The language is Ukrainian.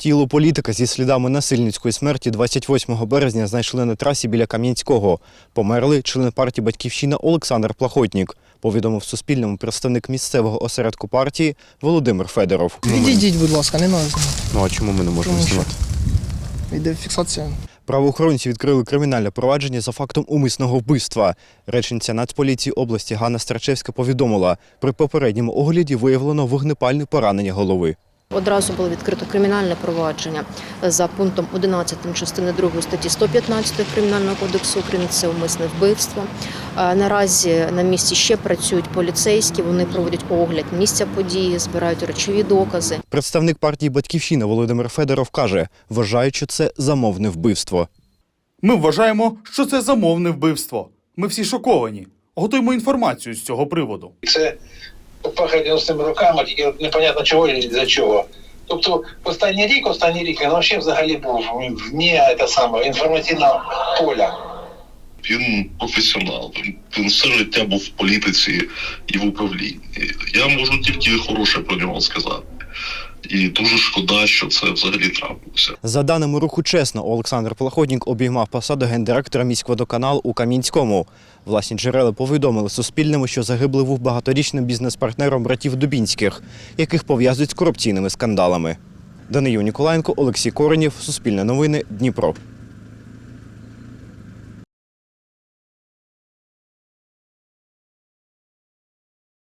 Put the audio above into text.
Тіло політика зі слідами насильницької смерті 28 березня знайшли на трасі біля Кам'янського. Померли член партії Батьківщина Олександр Плахотнік, повідомив Суспільному представник місцевого осередку партії Володимир Федоров. Відійдіть, будь ласка, не знімати. Ну а чому ми не можемо Тому що- знімати? Йде фіксація. Правоохоронці відкрили кримінальне провадження за фактом умисного вбивства. Речниця Нацполіції області Ганна Старчевська повідомила, при попередньому огляді виявлено вогнепальне поранення голови. Одразу було відкрито кримінальне провадження за пунктом 11 частини 2 статті 115 Кримінального кодексу України. Це умисне вбивство. Е, Наразі на місці ще працюють поліцейські. Вони проводять огляд місця події, збирають речові докази. Представник партії Батьківщина Володимир Федоров каже, вважають, що це замовне вбивство. Ми вважаємо, що це замовне вбивство. Ми всі шоковані. Готуємо інформацію з цього приводу. це пахання руками, тільки непонятно чого і для чого. Тобто останній рік, останній рік він взагалі взагалі був вне це саме інформаційного поля. Він професіонал. Він все життя був в політиці і в управлінні. Я можу тільки хороше про нього сказати. І дуже шкода, що це взагалі трапилося. За даними руху чесно, Олександр Плахотнік обіймав посаду гендиректора міськводоканалу у Кам'янському. Власні джерела повідомили Суспільному, що загиблий був багаторічним бізнес-партнером братів Дубінських, яких пов'язують з корупційними скандалами. Данию Ніколаєнко, Олексій Коренєв, Суспільне новини, Дніпро.